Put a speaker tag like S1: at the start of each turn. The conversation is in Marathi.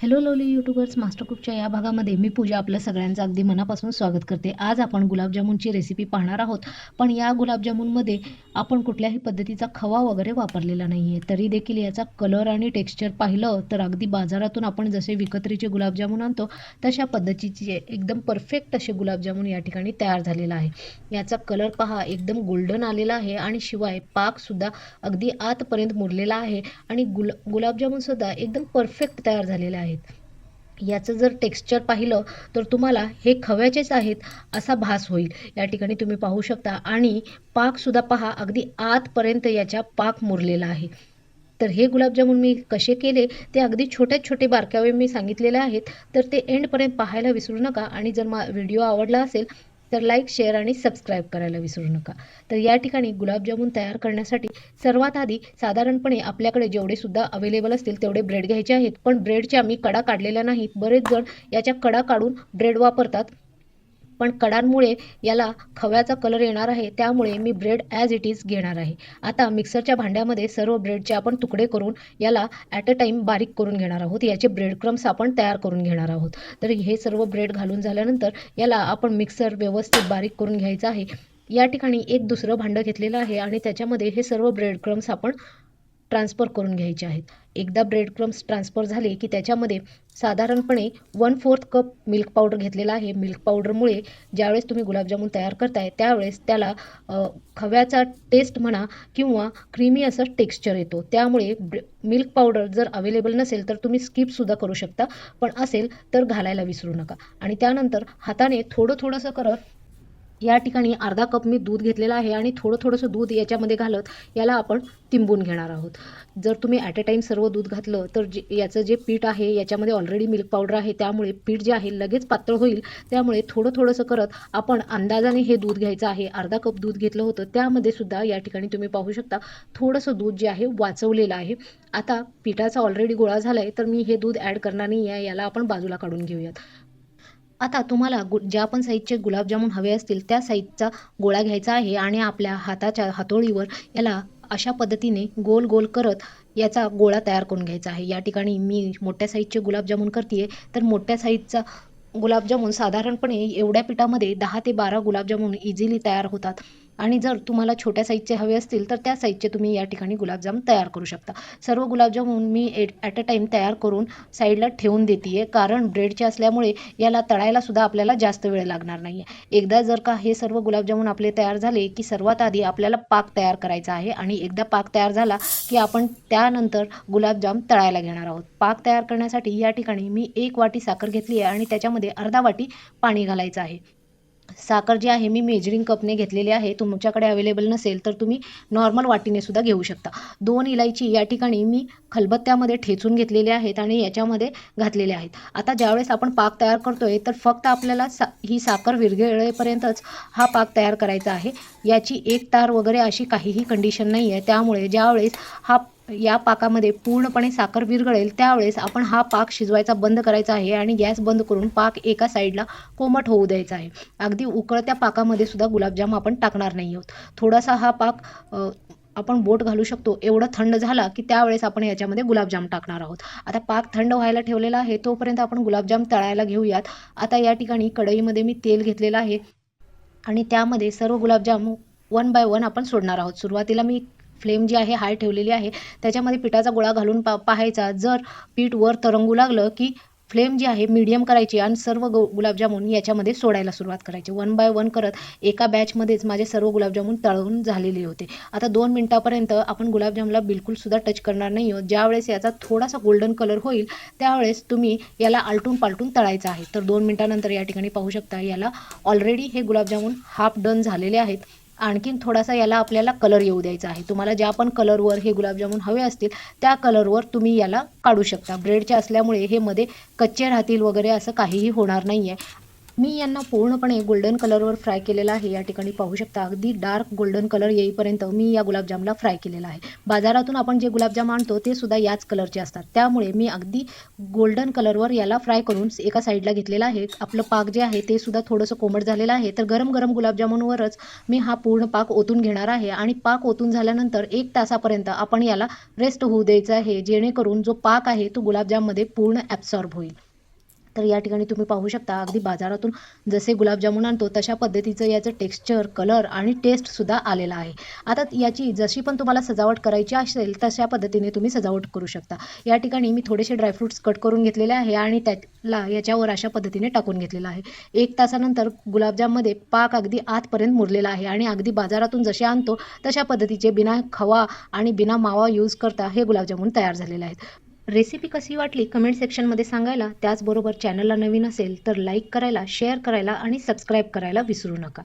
S1: हॅलो लवली यूट्यूबर्स मास्टर कुकच्या या भागामध्ये मी पूजा आपलं सगळ्यांचं अगदी मनापासून स्वागत करते. आज आपण गुलाबजामुनची रेसिपी पाहणार आहोत. पण या गुलाबजामुनमध्ये आपण कुठल्याही पद्धतीचा खवा वगैरे वापरलेला नाही आहे तरी देखील याचा कलर आणि टेक्स्चर पाहिलं तर अगदी बाजारातून आपण जसे विकत्रीचे गुलाबजामुन आणतो तशा पद्धतीचे एकदम परफेक्ट असे गुलाबजामुन या ठिकाणी तयार झालेला आहे. याचा कलर पहा एकदम गोल्डन आलेला आहे आणि शिवाय पाकसुद्धा अगदी आतपर्यंत मुरलेला आहे आणि गुल गुलाबजामुनसुद्धा एकदम परफेक्ट तयार झालेला आहे. आहेत. याचं जर टेक्स्चर पाहिलं तर तुम्हाला हे खव्याचेच आहेत असा भास होईल. या ठिकाणी तुम्ही पाहू शकता. आणि पाकसुद्धा पहा अगदी आतपर्यंत याच्या पाक मुरलेला आहे. तर हे गुलाबजामुन मी कसे केले ते अगदी छोटे छोटे बारकावे मी सांगितलेले आहेत. तर ते एंडपर्यंत पाहायला विसरू नका. आणि जर मा व्हिडिओ आवडला असेल तर लाईक शेअर आणि सबस्क्राईब करायला विसरू नका. तर या ठिकाणी गुलाबजामुन तयार करण्यासाठी सर्वात आधी साधारणपणे आपल्याकडे जेवढे सुद्धा अवेलेबल असतील तेवढे ब्रेड घ्यायचे आहेत. पण ब्रेडच्या मी कडा काढलेल्या नाहीत. बरेच जण याच्या कडा काढून ब्रेड वापरतात. पण कडांमुळे याला खव्याचा कलर येणार आहे त्यामुळे मी ब्रेड ॲज इट इज घेणार आहे. आता मिक्सरच्या भांड्यामध्ये सर्व ब्रेडचे आपण तुकडे करून याला ॲट अ टाईम बारीक करून घेणार आहोत. याचे ब्रेड क्रम्स आपण तयार करून घेणार आहोत. तर हे सर्व ब्रेड घालून झाल्यानंतर याला आपण मिक्सर व्यवस्थित बारीक करून घ्यायचं आहे. या ठिकाणी एक दुसरं भांडं घेतलेलं आहे आणि त्याच्यामध्ये हे सर्व ब्रेड क्रम्स आपण ट्रान्सफर करून घ्यायचे आहेत. एकदा ब्रेड क्रम्स ट्रान्सफर झाले की त्याच्यामध्ये साधारणपणे one fourth cup milk powder घेतलेला आहे. मिल्क पावडरमुळे ज्यावेळेस तुम्ही गुलाबजामुन तयार करताय त्यावेळेस त्याला खव्याचा टेस्ट म्हणा किंवा क्रीमी असं टेक्स्चर येतो. त्यामुळे मिल्क पावडर जर अवेलेबल नसेल तर तुम्ही स्किपसुद्धा करू शकता. पण असेल तर घालायला विसरू नका. आणि त्यानंतर हाताने थोडं थोडंसं करत या ठिकाणी अर्धा कप मी दूध घेतलेलं आहे आणि थोडं थोडंसं दूध याच्यामध्ये घालत याला आपण तिंबून घेणार आहोत. जर तुम्ही ॲट अ टाईम सर्व दूध घातलं तर जे याचं जे पीठ आहे याच्यामध्ये ऑलरेडी मिल्क पावडर आहे त्यामुळे पीठ जे आहे लगेच पातळ होईल. त्यामुळे थोडं थोडंसं करत आपण अंदाजाने हे दूध घ्यायचं आहे. अर्धा कप दूध घेतलं होतं त्यामध्ये सुद्धा या ठिकाणी तुम्ही पाहू शकता थोडंसं दूध जे आहे वाचवलेलं आहे. आता पिठाचा ऑलरेडी गोळा झाला आहे तर मी हे दूध ॲड करणार नाही आहे याला आपण बाजूला काढून घेऊयात. आता तुम्हाला गु ज्या पण साईजचे गुलाबजामुन हवे असतील त्या साईजचा गोळा घ्यायचा आहे आणि आपल्या हाताच्या हातोळीवर याला अशा पद्धतीने गोल गोल करत याचा गोळा तयार करून घ्यायचा आहे. या ठिकाणी मी मोठ्या साईजचे गुलाबजामुन करते तर मोठ्या साईजचा गुलाबजामुन साधारणपणे एवढ्या पिठामध्ये दहा ते बारा गुलाबजामुन इझिली तयार होतात. आणि जर तुम्हाला छोट्या साईजचे हवे असतील तर त्या साईजचे तुम्ही या ठिकाणी गुलाबजाम तयार करू शकता. सर्व गुलाबजामून मी एट ॲट अ टाईम तयार करून साईडला ठेवून देते आहे कारण ब्रेडचे असल्यामुळे याला तळायलासुद्धा आपल्याला जास्त वेळ लागणार नाही आहे एकदा जर का हे सर्व गुलाबजामुन आपले तयार झाले की सर्वात आधी आपल्याला पाक तयार करायचा आहे आणि एकदा पाक तयार झाला की आपण त्यानंतर गुलाबजाम तळायला घेणार आहोत. पाक तयार करण्यासाठी या ठिकाणी मी एक वाटी साखर घेतली आहे आणि त्याच्यामध्ये अर्धा वाटी पाणी घालायचं आहे. साखर जी आहे मी मेजरिंग कपने घेतलेली आहे तुमच्याकडे अवेलेबल नसेल तर तुम्ही नॉर्मल वाटीने सुद्धा घेऊ शकता. दोन इलायची या ठिकाणी मी खलबत्त्यामध्ये ठेचून घेतलेले आहेत आणि याच्यामध्ये घातलेले आहेत. आता ज्यावेळेस आपण पाक तयार करतोय तर फक्त आपल्याला सा ही साखर विरघळेपर्यंतच हा पाक तयार करायचा आहे. याची एक तार वगैरे अशी काहीही कंडिशन नाही आहे त्यामुळे ज्यावेळेस हा या पाकामध्ये पूर्णपणे साखर विरघळेल त्यावेळेस आपण हा पाक शिजवायचा बंद करायचा आहे आणि गॅस बंद करून पाक एका साईडला कोमट होऊ द्यायचा आहे. अगदी उकळत्या पाकामध्ये सुद्धा गुलाबजाम आपण टाकणार नाही आहोत. थोडासा हा पाक आपण बोट घालू शकतो. एवढं थंड झाला की त्यावेळेस आपण याच्यामध्ये गुलाबजाम टाकणार आहोत. आता पाक थंड व्हायला ठेवलेला आहे तोपर्यंत आपण गुलाबजाम तळायला घेऊयात. आता या ठिकाणी कढईमध्ये मी तेल घेतलेलं आहे आणि त्यामध्ये सर्व गुलाबजाम वन बाय वन आपण सोडणार आहोत. सुरुवातीला मी फ्लेम जी आहे हाय ठेवलेली आहे त्याच्यामध्ये पिठाचा गोळा घालून पा पाहायचा. जर पीठ वर तरंगू लागलं की फ्लेम जी आहे मीडियम करायची आणि सर्व गो गुलाबजामुन याच्यामध्ये सोडायला सुरुवात करायची. वन बाय वन करत एका बॅचमध्येच माझे सर्व गुलाबजामुन तळून झालेले होते. आता दोन मिनटापर्यंत आपण गुलाबजामला बिलकुलसुद्धा टच करणार नाही आहोत ज्यावेळेस याचा थोडासा गोल्डन कलर होईल त्यावेळेस तुम्ही याला आलटून पालटून तळायचं आहे. तर दोन मिनटानंतर या ठिकाणी पाहू शकता याला ऑलरेडी हे गुलाबजामुन हाफ डन झालेले आहेत. आणखीन थोडासा याला आपल्याला कलर येऊ द्यायचा आहे. तुम्हाला ज्या पण कलरवर हे गुलाबजामुन हवे असतील त्या कलरवर तुम्ही याला काढू शकता. ब्रेडचे असल्यामुळे हे मध्ये कच्चे राहतील वगैरे असं काहीही होणार नाही आहे मी यांना पूर्णपणे गोल्डन कलरवर फ्राय केलेला आहे. या ठिकाणी पाहू शकता अगदी डार्क गोल्डन कलर येईपर्यंत मी या गुलाबजामला फ्राय केलेला आहे. बाजारातून आपण जे गुलाबजाम आणतो ते सुद्धा याच कलरचे असतात. त्यामुळे मी अगदी गोल्डन कलरवर याला फ्राय करून एका साईडला घेतलेला आहे. आपलं पाक जे आहे ते सुद्धा थोडंसं कोमट झालेलं आहे. तर गरम गरम गुलाबजामुनवरच मी हा पूर्ण पाक ओतून घेणार आहे. आणि पाक ओतून झाल्यानंतर एक तासापर्यंत आपण याला रेस्ट होऊ द्यायचं आहे. जेणेकरून जो पाक आहे तो गुलाबजाममध्ये पूर्ण ॲब्सॉर्ब होईल. तर या ठिकाणी तुम्ही पाहू शकता अगदी बाजारातून जसे गुलाबजामुन आणतो तशा पद्धतीचं याचं टेक्स्चर कलर आणि टेस्टसुद्धा आलेला आहे. आता याची जशी पण तुम्हाला सजावट करायची असेल तशा पद्धतीने तुम्ही सजावट करू शकता. या ठिकाणी मी थोडेसे ड्रायफ्रूट्स कट करून घेतलेले आहे आणि त्याला याच्यावर अशा पद्धतीने टाकून घेतलेलं आहे. एक तासानंतर गुलाबजाममध्ये पाक अगदी आतपर्यंत मुरलेला आहे आणि अगदी बाजारातून जसे आणतो तशा पद्धतीचे बिना खवा आणि बिना मावा यूज करता हे गुलाबजामुन तयार झालेले आहेत. रेसिपी कशी वाटली कमेंट सेक्शनमध्ये सांगायला. त्याचबरोबर चॅनलला नवीन असेल तर लाईक करायला शेअर करायला आणि सबस्क्राईब करायला विसरू नका.